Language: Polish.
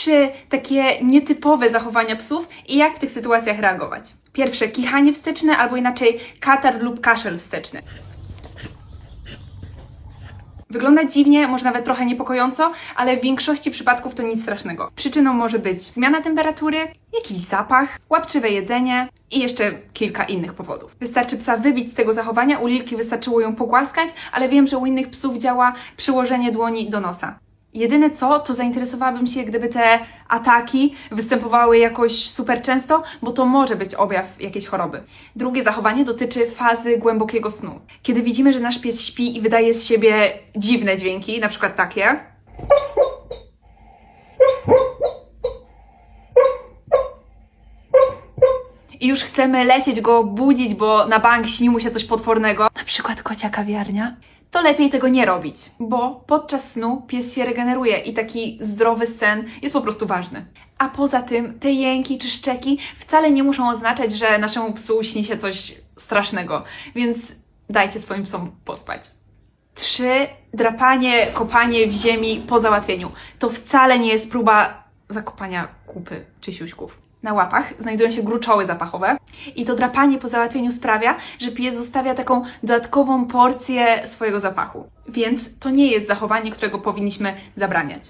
trzy takie nietypowe zachowania psów i jak w tych sytuacjach reagować. Pierwsze, kichanie wsteczne albo inaczej katar lub kaszel wsteczny. Wygląda dziwnie, może nawet trochę niepokojąco, ale w większości przypadków to nic strasznego. Przyczyną może być zmiana temperatury, jakiś zapach, łapczywe jedzenie i jeszcze kilka innych powodów. Wystarczy psa wybić z tego zachowania, u Lilki wystarczyło ją pogłaskać, ale wiem, że u innych psów działa przyłożenie dłoni do nosa. Jedyne co, to zainteresowałabym się, gdyby te ataki występowały jakoś super często, bo to może być objaw jakiejś choroby. Drugie zachowanie dotyczy fazy głębokiego snu. Kiedy widzimy, że nasz pies śpi i wydaje z siebie dziwne dźwięki, na przykład takie, i już chcemy lecieć go budzić, bo na bank śni mu się coś potwornego, na przykład kocia kawiarnia, to lepiej tego nie robić, bo podczas snu pies się regeneruje i taki zdrowy sen jest po prostu ważny. A poza tym te jęki czy szczeki wcale nie muszą oznaczać, że naszemu psu śni się coś strasznego, więc dajcie swoim psom pospać. Trzy, drapanie, kopanie w ziemi po załatwieniu. To wcale nie jest próba zakopania kupy czy siuśków. Na łapach znajdują się gruczoły zapachowe i to drapanie po załatwieniu sprawia, że pies zostawia taką dodatkową porcję swojego zapachu. Więc to nie jest zachowanie, którego powinniśmy zabraniać.